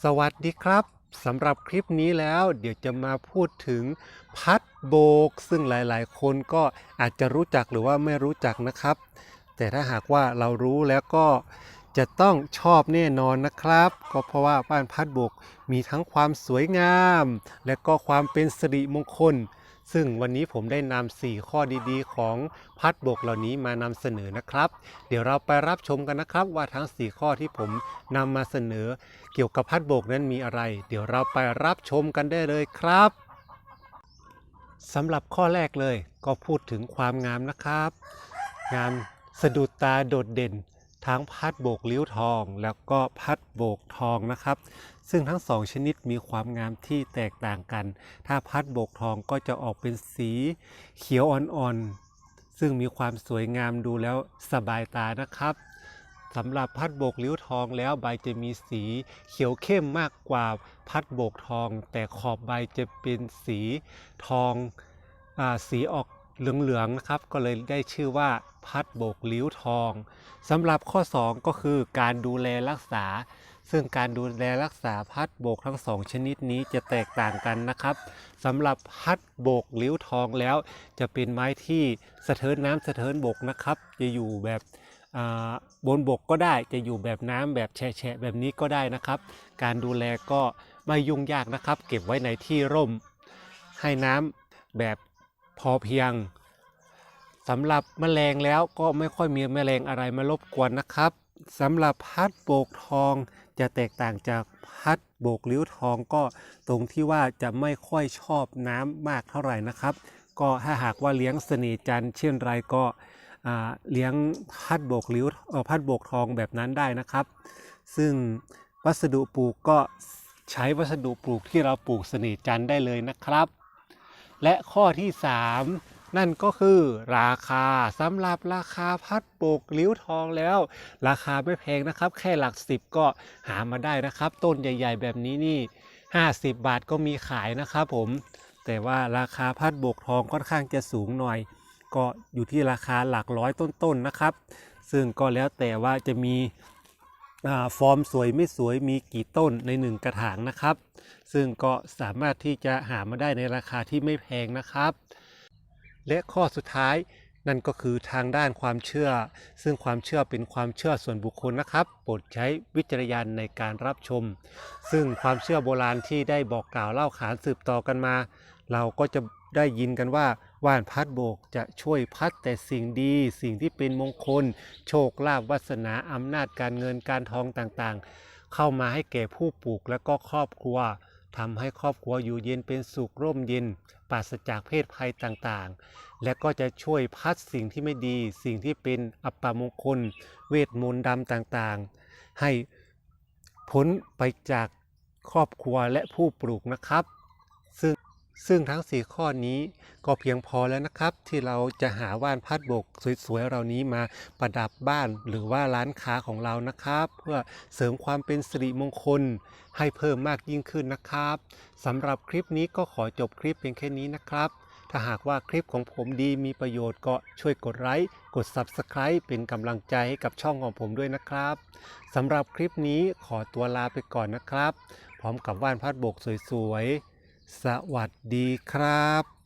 สวัสดีครับสำหรับคลิปนี้แล้วเดี๋ยวจะมาพูดถึงพัดโบก ซึ่งหลายๆ คนก็อาจจะรู้จักหรือว่าไม่รู้จักนะครับ แต่ถ้าหากว่าเรารู้แล้วก็จะต้องชอบแน่นอนนะครับ ก็เพราะว่าบ้านพัดโบกมีทั้งความสวยงาม และก็ความเป็นสิริมงคล ซึ่งวันนี้ผมได้นำ4ข้อดีๆ ของพัดโบกเหล่านี้มานำเสนอนะครับ เดี๋ยวเราไปรับชมกันนะครับ ว่าทั้ง 4 ข้อที่ผมนำมาเสนอ เกี่ยวกับพัดโบกนั้นมีอะไร เดี๋ยวเราไปรับชมกันได้เลยครับสำหรับข้อแรกเลยก็พูดถึงความงามนะครับ งามสะดุดตาโดดเด่น ทั้งพัดโบกลิ้วทอง แล้วก็พัดโบกทองนะครับ ซึ่งทั้งสองชนิดมีความงามที่แตกต่างกัน ถ้าพัดโบกทองก็จะออกเป็นสีเขียวอ่อนๆ ซึ่งมีความสวยงามดูแล้วสบายตานะครับสำหรับพัดโบกลิ้วทองแล้วใบจะมีสีเขียวเข้มมากกว่าพัดโบกทอง แต่ขอบใบจะเป็นสีทองอสีออก เหลืองๆนะครับ ก็เลยได้ชื่อว่าพัดโบกลิ้วทองสำหรับข้อ 2 ก็คือการดูแลรักษา ซึ่งการดูแลรักษาพัดโบกทั้งสองชนิดนี้จะแตกต่างกันนะครับสำหรับพัดโบกลิ้วทองแล้ว จะเป็นไม้ที่สะเทินน้ำสะเทินบกนะครับ จะอยู่แบบบนบกก็ได้จะอยู่แบบน้ำแบบแฉะแบบนี้ก็ได้นะครับ การดูแลก็ไม่ยุ่งยากนะครับ เก็บไว้ในที่ร่ม ให้น้ำแบบ พอเพียงสำหรับแมลงแล้วก็ไม่ค่อยมีแมลงอะไรมารบกวนนะครับสำหรับพัดโบกทองจะแตกต่างจากพัดโบกลิ้วทองก็ตรงที่ว่าจะไม่ค่อยชอบน้ำมากเท่าไหร่นะครับ ก็ถ้าหากว่าเลี้ยงเสน่จันเช่นไรก็เลี้ยงพัดโบกลิ้วพัดโบกทองแบบนั้นได้นะครับ ซึ่งวัสดุปลูกก็ใช้วัสดุปลูกที่เราปลูกเสน่จันได้เลยนะครับ และข้อที่ 3 นั่นก็คือราคาสำหรับราคาพัดโบกลิ้วทองแล้ว ราคาไม่แพงนะครับ แค่หลักสิบก็หามาได้นะครับ ต้นใหญ่ ๆ แบบนี้นี่ 50 บาทก็มีขายนะครับผม แต่ว่าราคาพัดบกทองค่อนข้างจะสูงหน่อย ก็อยู่ที่ราคาหลักร้อยต้นๆนะครับ ซึ่งก็แล้วแต่ว่าจะมี ฟอร์มสวยไม่สวยมีกี่ต้นในหนึ่งกระถางนะครับ ซึ่งก็สามารถที่จะหามาได้ในราคาที่ไม่แพงนะครับ และข้อสุดท้ายนั่นก็คือทางด้านความเชื่อ ซึ่งความเชื่อเป็นความเชื่อส่วนบุคคลนะครับ โปรดใช้วิจารณญาณในการรับชม ซึ่งความเชื่อโบราณที่ได้บอกกล่าวเล่าขานสืบต่อกันมา เราก็จะได้ยินกันว่า ว่านพัดโบกจะช่วยพัดแต่สิ่งดีสิ่งที่เป็นมงคล โชคลาภวาสนาอำนาจการเงินการทองต่างๆ เข้ามาให้แก่ผู้ปลูกและก็ครอบครัวทำให้ครอบครัวอยู่เย็นเป็นสุขร่มเย็นปราศจากเพศภัยต่างๆ และก็จะช่วยพัดสิ่งที่ไม่ดี สิ่งที่เป็นอัปมงคล เวทมนต์ดำต่างๆ ให้พ้นไปจากครอบครัวและผู้ปลูกนะครับ ซึ่ง ซึ่งทั้ง 4 ข้อนี้ก็เพียงพอแล้วนะครับ ที่เราจะหาว่านพัดบกสวยๆเหล่านี้มาประดับบ้านหรือว่าร้านค้าของเรานะครับ เพื่อเสริมความเป็นสิริมงคลให้เพิ่มมากยิ่งขึ้นนะครับสำหรับคลิปนี้ก็ขอจบคลิปเพียงแค่นี้นะครับ ถ้าหากว่าคลิปของผมดีมีประโยชน์ก็ช่วยกดไลค์กด Subscribe เป็นกำลังใจให้กับช่องของผมด้วยนะครับสำหรับคลิปนี้ขอตัวลาไปก่อนนะครับ พร้อมกับว่านพัดบกสวยๆ สวัสดีครับ